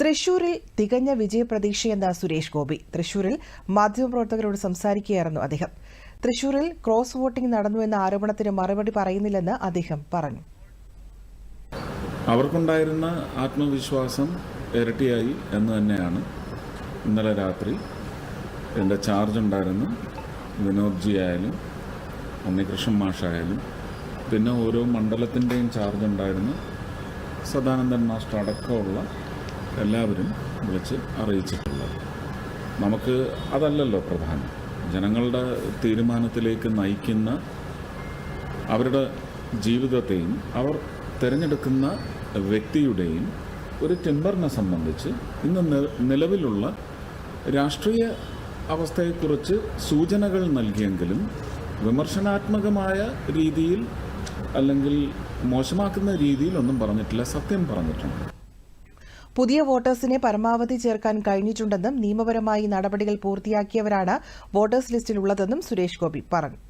തൃശൂരിൽ തികഞ്ഞ വിജയപ്രതീക്ഷയെന്ന സുരേഷ് ഗോപി. തൃശൂരിൽ മാധ്യമപ്രവർത്തകരോട് സംസാരിക്കുകയായിരുന്നു അദ്ദേഹം. തൃശൂരിൽ ക്രോസ് വോട്ടിംഗ് നടന്നുവെന്ന ആരോപണത്തിന് മറുപടി പറയുന്നില്ലെന്ന് അദ്ദേഹം പറഞ്ഞു. അവർക്കുണ്ടായിരുന്ന ആത്മവിശ്വാസം ഇരട്ടിയായി എന്ന് തന്നെയാണ് ഇന്നലെ രാത്രി എന്റെ ചാർജ് ഉണ്ടായിരുന്ന. വിനോദ്ജി ആയാലും ഉണ്ണികൃഷ്ണൻ മാഷായാലും പിന്നെ ഓരോ മണ്ഡലത്തിന്റെയും ചാർജ് ഉണ്ടായിരുന്നു. സദാനന്ദൻ മാസ്റ്റർ അടക്കമുള്ള എല്ലാവരും വിളിച്ച് അറിയിച്ചിട്ടുള്ളത്. നമുക്ക് അതല്ലല്ലോ പ്രധാനം. ജനങ്ങളുടെ തീരുമാനത്തിലേക്ക് നയിക്കുന്ന അവരുടെ ജീവിതത്തെയും അവർ തിരഞ്ഞെടുക്കുന്ന വ്യക്തിയുടെയും ഒരു ടെമ്പറിനെ സംബന്ധിച്ച് ഇന്ന് നിലവിലുള്ള രാഷ്ട്രീയ അവസ്ഥയെക്കുറിച്ച് സൂചനകൾ നൽകിയെങ്കിലും വിമർശനാത്മകമായ രീതിയിൽ അല്ലെങ്കിൽ മോശമാക്കുന്ന രീതിയിലൊന്നും പറഞ്ഞിട്ടില്ല സത്യം പറഞ്ഞിട്ടുണ്ട്. പുതിയ വോട്ടേഴ്സിനെ പരമാവധി ചേർക്കാൻ കഴിഞ്ഞിട്ടുണ്ടെന്നും നിയമപരമായി നടപടികൾ പൂർത്തിയാക്കിയവരാണ് വോട്ടേഴ്സ് ലിസ്റ്റിലുള്ളതെന്നും സുരേഷ് ഗോപി പറഞ്ഞു